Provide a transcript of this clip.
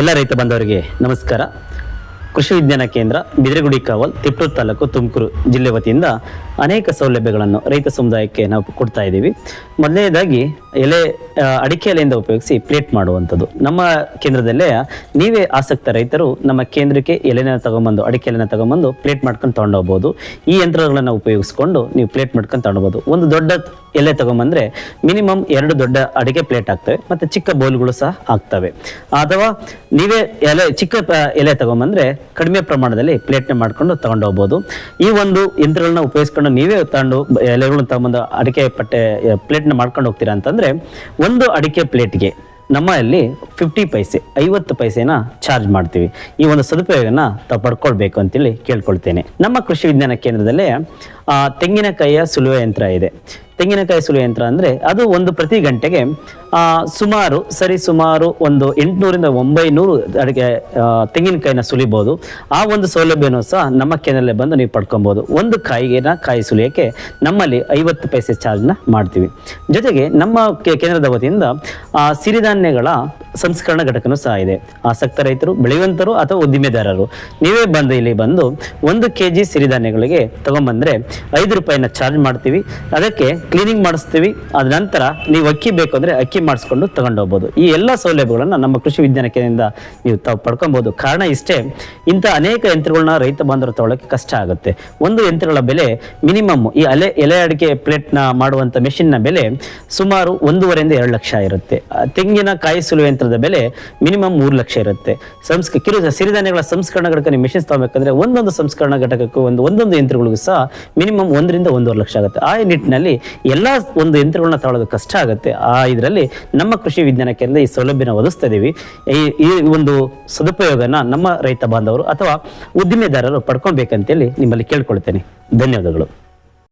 ಎಲ್ಲ ರೈತ ಬಂಧವರಿಗೆ ನಮಸ್ಕಾರ. ಕೃಷಿ ವಿಜ್ಞಾನ ಕೇಂದ್ರ, ಬಿದಿರಗುಡಿ ಕಾವಲ್ ತಿಪ್ಪೂರು ತಾಲೂಕು ತುಮಕೂರು ಜಿಲ್ಲೆ ವತಿಯಿಂದ ಅನೇಕ ಸೌಲಭ್ಯಗಳನ್ನು ರೈತ ಸಮುದಾಯಕ್ಕೆ ನಾವು ಕೊಡ್ತಾ ಇದ್ದೀವಿ. ಮೊದಲನೇದಾಗಿ ಎಲೆ ಅಡಿಕೆ ಎಲೆಯಿಂದ ಉಪಯೋಗಿಸಿ ಪ್ಲೇಟ್ ಮಾಡುವಂಥದ್ದು. ನಮ್ಮ ಕೇಂದ್ರದಲ್ಲೇ ನೀವೇ ಆಸಕ್ತ ರೈತರು ನಮ್ಮ ಕೇಂದ್ರಕ್ಕೆ ಎಲೆನ ತಗೊಂಬಂದು, ಅಡಿಕೆ ಎಲೆನ ತಗೊಂಬಂದು ಪ್ಲೇಟ್ ಮಾಡ್ಕೊಂಡು ತಗೊಂಡೋಗ್ಬೋದು. ಈ ಯಂತ್ರಗಳನ್ನು ಉಪಯೋಗಿಸ್ಕೊಂಡು ನೀವು ಪ್ಲೇಟ್ ಮಾಡ್ಕೊಂಡು ತಗೊಂಡೋಗ್ಬೋದು. ಒಂದು ದೊಡ್ಡ ಎಲೆ ತಗೊಂಬಂದ್ರೆ ಮಿನಿಮಮ್ ಎರಡು ದೊಡ್ಡ ಅಡಿಕೆ ಪ್ಲೇಟ್ ಆಗ್ತವೆ, ಮತ್ತೆ ಚಿಕ್ಕ ಬೌಲ್ಗಳು ಸಹ ಆಗ್ತವೆ. ಅಥವಾ ನೀವೇ ಎಲೆ, ಚಿಕ್ಕ ಎಲೆ ತಗೊಂಬಂದ್ರೆ ಕಡಿಮೆ ಪ್ರಮಾಣದಲ್ಲಿ ಪ್ಲೇಟ್ನ ಮಾಡ್ಕೊಂಡು ತಗೊಂಡೋಗ್ಬೋದು ಈ ಒಂದು ಯಂತ್ರಗಳನ್ನ ಉಪಯೋಗಿಸ್ಕೊಂಡು ನೀವೇ ತಗೊಂಡು ಎಲೆಗಳನ್ನ ತಗೊಂಬಂದು ಅಡಿಕೆ ಪಟ್ಟೆ ಪ್ಲೇಟ್ನ ಮಾಡ್ಕೊಂಡು ಹೋಗ್ತೀರಾ ಅಂತಂದ್ರೆ ಒಂದು ಅಡಿಕೆ ಪ್ಲೇಟ್ಗೆ ನಮ್ಮಲ್ಲಿ ಫಿಫ್ಟಿ ಪೈಸೆ, ಐವತ್ತು ಪೈಸೆನ ಚಾರ್ಜ್ ಮಾಡ್ತೀವಿ. ಈ ಒಂದು ಸದುಪಯೋಗನ ತಾವು ಪಡ್ಕೊಳ್ಬೇಕು ಅಂತೇಳಿ ಕೇಳ್ಕೊಳ್ತೇನೆ. ನಮ್ಮ ಕೃಷಿ ವಿಜ್ಞಾನ ಕೇಂದ್ರದಲ್ಲೇ ತೆಂಗಿನಕಾಯಿಯ ಸುಲುವೆ ಯಂತ್ರ ಇದೆ. ತೆಂಗಿನಕಾಯಿ ಸುಲುವೆ ಯಂತ್ರ ಅಂದರೆ ಅದು ಒಂದು ಪ್ರತಿ ಗಂಟೆಗೆ ಸುಮಾರು ಸರಿ ಸುಮಾರು ಒಂದು ಎಂಟುನೂರಿಂದ ಒಂಬೈನೂರು ಅಡಿಗೆ ಆ, ತೆಂಗಿನಕಾಯಿನ ಸುಲಿಬೋದು. ಆ ಒಂದು ಸೌಲಭ್ಯನೂ ಸಹ ನಮ್ಮ ಕೆನಲ್ಲೇ ಬಂದು ನೀವು ಪಡ್ಕೊಬೋದು. ಒಂದು ಕಾಯಿಗೆನ ಕಾಯಿ ಸುಲಿಯೋಕ್ಕೆ ನಮ್ಮಲ್ಲಿ ಐವತ್ತು ಪೈಸೆ ಚಾರ್ಜ್ನ ಮಾಡ್ತೀವಿ. ಜೊತೆಗೆ ನಮ್ಮ ಕೇಂದ್ರದ ವತಿಯಿಂದ ಸಿರಿಧಾನ್ಯಗಳ ಸಂಸ್ಕರಣಾ ಘಟಕನೂ ಸಹ ಇದೆ. ಆಸಕ್ತ ರೈತರು ಬೆಳೆಯುವಂತರು ಅಥವಾ ಉದ್ದಿಮೆದಾರರು ನೀವೇ ಬಂದು ಇಲ್ಲಿ ಬಂದು ಒಂದು ಕೆ ಜಿ ಸಿರಿಧಾನ್ಯಗಳಿಗೆ ತಗೊಂಬಂದ್ರೆ ಐದು ರೂಪಾಯಿನ ಚಾರ್ಜ್ ಮಾಡ್ತೀವಿ. ಅದಕ್ಕೆ ಕ್ಲೀನಿಂಗ್ ಮಾಡಿಸ್ತೀವಿ. ಅದ ನಂತರ ನೀವು ಅಕ್ಕಿ ಬೇಕು ಅಂದ್ರೆ ಅಕ್ಕಿ ಮಾಡಿಸ್ಕೊಂಡು ತಗೊಂಡು ಹೋಗ್ಬೋದು. ಈ ಎಲ್ಲ ಸೌಲಭ್ಯಗಳನ್ನ ನಮ್ಮ ಕೃಷಿ ವಿಜ್ಞಾನ ಕೇಂದ್ರದಿಂದ ನೀವು ತಾವು ಪಡ್ಕೊಬೋದು. ಕಾರಣ ಇಷ್ಟೇ, ಇಂಥ ಅನೇಕ ಯಂತ್ರಗಳನ್ನ ರೈತ ಬಾಂಧವರು ತಗೊಳ್ಳೋಕೆ ಕಷ್ಟ ಆಗುತ್ತೆ. ಒಂದು ಯಂತ್ರಗಳ ಬೆಲೆ ಮಿನಿಮಮ್ ಈ ಅಲೆ, ಎಲೆ ಅಡಿಕೆ ಪ್ಲೇಟ್ನ ಮಾಡುವಂಥ ಮೆಷಿನ್ನ ಬೆಲೆ ಸುಮಾರು ಒಂದೂವರೆಯಿಂದ ಎರಡು ಲಕ್ಷ ಇರುತ್ತೆ. ತೆಂಗಿನ ಕಾಯಿ ಸುಲುವ ಯಂತ್ರದ ಬೆಲೆ ಮಿನಿಮಮ್ ಮೂರು ಲಕ್ಷ ಇರುತ್ತೆ. ಸಂಸ್ಕ, ಕಿರು, ಸಿರಿಧಾನ್ಯಗಳ ಸಂಸ್ಕರಣ ಘಟಕ ನೀವು ಮೆಷಿನ್ಸ್ ತಗೋಬೇಕಂದ್ರೆ ಒಂದೊಂದು ಸಂಸ್ಕರಣ ಘಟಕಕ್ಕೂ ಒಂದು, ಒಂದೊಂದು ಯಂತ್ರಗಳಿಗೂ ಸಹ ಮಿನಿಮಮ್ ಒಂದರಿಂದ ಒಂದೂವರೆ ಲಕ್ಷ ಆಗುತ್ತೆ. ಆ ನಿಟ್ಟಿನಲ್ಲಿ ಎಲ್ಲ ಒಂದು ಯಂತ್ರಗಳನ್ನ ತಗೊಳ್ಳೋದು ಕಷ್ಟ ಆಗುತ್ತೆ. ಆ ಇದರಲ್ಲಿ ನಮ್ಮ ಕೃಷಿ ವಿಜ್ಞಾನ ಕೇಂದ್ರ ಈ ಸೌಲಭ್ಯನ ಒದಗಿಸ್ತಾ ಈ ಒಂದು ಸದುಪಯೋಗನ ನಮ್ಮ ರೈತ ಬಾಂಧವರು ಅಥವಾ ಉದ್ದಿಮೆದಾರರು ಪಡ್ಕೊಬೇಕಂತೇಳಿ ನಿಮ್ಮಲ್ಲಿ ಕೇಳ್ಕೊಳ್ತೇನೆ. ಧನ್ಯವಾದಗಳು.